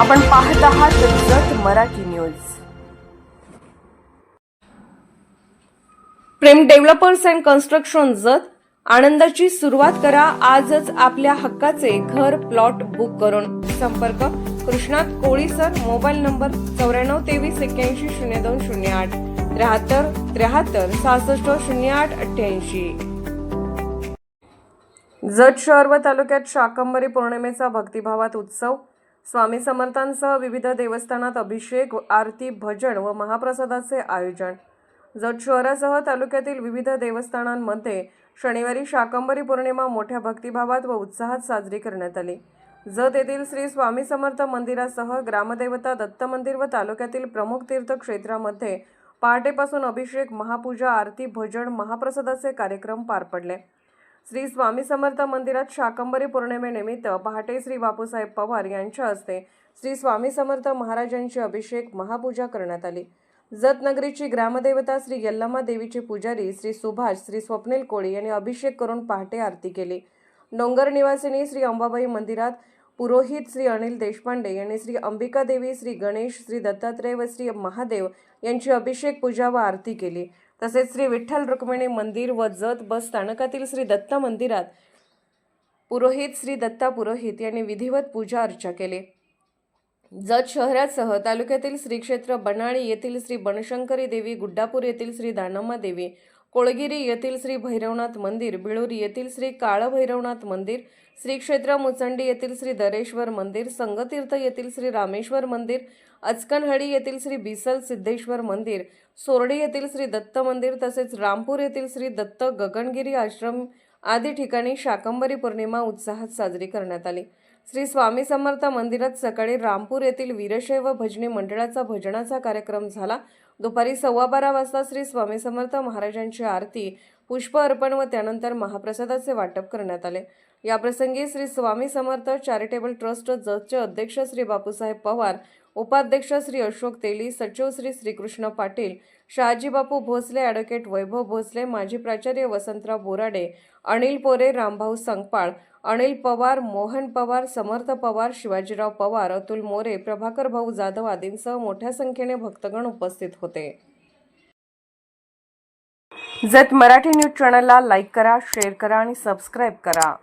आपण पाहत आहात Jat Marathi news. Prem developers and construction Jat आनंदाची सुरुवात करा आजच आपल्या हक्काचे घर प्लॉट बुक करून. संपर्क Krishnat Koli sir mobile number चौऱ्याण्णव तेवीस एक्क्याऐंशी शून्य दोन शून्य आठ त्र्याहत्तर त्र्याहत्तर सहासष्ट शून्य आठ अठ्ठ्याऐंशी. जत शहर व तालुक्यात शाकंभरी पौर्णिमेचा भक्तिभावात उत्सव स्वामी समर्थांसह विविध देवस्थानात अभिषेक आरती भजन व महाप्रसादाचे आयोजन. जत शहरासह तालुक्यातील विविध देवस्थानांमध्ये शनिवारी शाकंभरी पौर्णिमा मोठ्या भक्तिभावात व उत्साहात साजरी करण्यात आली. जत येथील श्री स्वामी समर्थ मंदिरासह ग्रामदेवता दत्त मंदिर व तालुक्यातील प्रमुख तीर्थक्षेत्रामध्ये पहाटेपासून अभिषेक महापूजा आरती भजन महाप्रसादाचे कार्यक्रम पार पडले. श्री स्वामी समर्थ मंदिरात शाकंभरी पौर्णिमेनिमित्त पहाटे श्री बापूसाहेब पवार यांच्या हस्ते श्री स्वामी समर्थ महाराजांची अभिषेक महापूजा करण्यात आली. जतनगरीची ग्रामदेवता श्री यल्लमा देवीचे पुजारी श्री सुभाष श्री स्वप्नील कोळी यांनी अभिषेक करून पहाटे आरती केली. डोंगर निवासिनी श्री अंबाबाई मंदिरात पुरोहित श्री अनिल देशपांडे यांनी श्री अंबिका देवी श्री गणेश श्री दत्तात्रय व श्री महादेव यांची अभिषेक पूजा व आरती केली. तसेच श्री विठ्ठल रुक्मिणी मंदिर व जत बस स्थानकातील श्री दत्त मंदिरात पुरोहित श्री दत्ता पुरोहित यांनी विधिवत पूजा अर्चा केली. जत शहरासह तालुक्यातील श्री क्षेत्र बनाळी येथील श्री बनशंकरी देवी गुड्डापूर येथील श्री दानम्मा देवी कोळगिरी येथील श्री भैरवनाथ मंदिर बिळूर येथील श्री काळभैरवनाथ मंदिर श्री क्षेत्र मुचंडी येथील श्री दरेश्वर मंदिर संगतीर्थ येथील श्री रामेश्वर मंदिर अचकनहळी येथील श्री बिसल सिद्धेश्वर मंदिर सोरडी येथील श्री दत्त मंदिर तसेच रामपूर येथील श्री दत्त गगनगिरी आश्रम आदी ठिकाणी शाकंभरी पौर्णिमा उत्साहात साजरी करण्यात आली. श्री स्वामी समर्थ मंदिरात सकाळी रामपूर येथील वीरशैव भजनी मंडळाचा भजनाचा कार्यक्रम झाला. दुपारी सव्वा बारा वाजता श्री स्वामी समर्थ महाराजांची आरती पुष्प अर्पण व त्यानंतर महाप्रसादाचे वाटप करण्यात आले. याप्रसंगी श्री स्वामी समर्थ चॅरिटेबल ट्रस्ट जजचे अध्यक्ष श्री बापूसाहेब पवार उपाध्यक्ष श्री अशोक तेली सचिव श्री श्रीकृष्ण पाटील शहाजीबापू भोसले ॲडव्होकेट वैभव भोसले माजी प्राचार्य वसंतराव बोराडे अनिल पोरे रामभाऊ संगपाळ अनिल पवार मोहन पवार समर्थ पवार शिवाजीराव पवार अतुल मोरे प्रभाकर भाऊ जाधव आदींसह मोठ्या संख्येने भक्तगण उपस्थित होते. जत मराठी न्यूज चॅनलला लाईक करा शेअर करा आणि सबस्क्राईब करा.